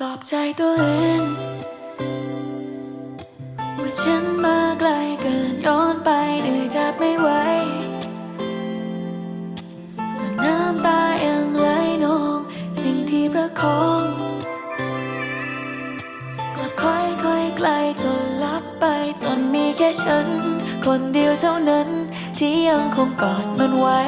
ปลอบใจตัวเอง ว่าฉันมาไกลเกินย้อนไปเหนื่อยแทบไม่ไหวแาน้ำตาอยังไหลนอง สิ่งที่ประคองกลับค่อยค่อยไกลจนลับไปจนมีแค่ฉัน คนเดียวเท่านั้นที่ยังคงกอดมันไว้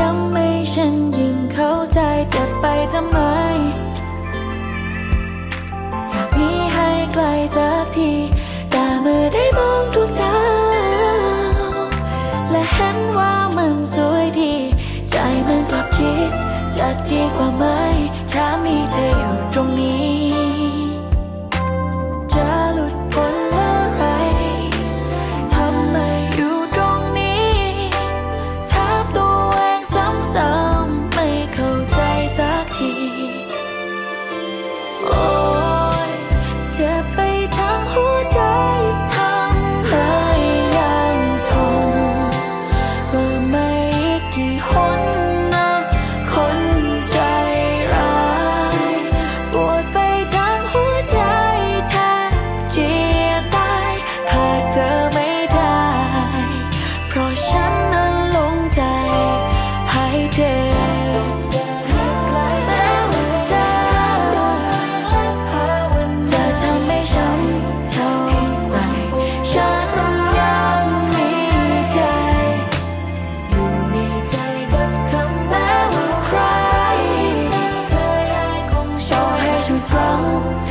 ย้ำไม่ฉันยิ่งเข้าใจจะไปทำไม อยากมีให้ไกลสักที แต่เมื่อได้มองทุกดาวและเห็น hope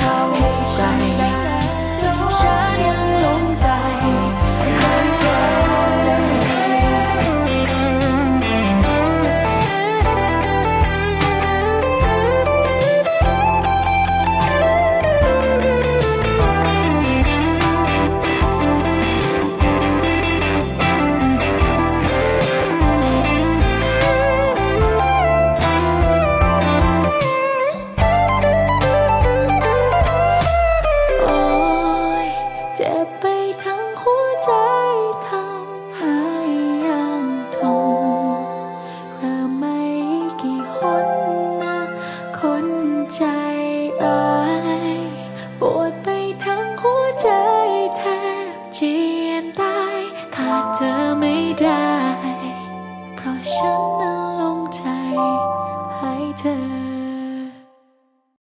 วดไปทั้งหัวใจแทบเจียนตาย ขาดเธอไม่ได้ เพราะฉัน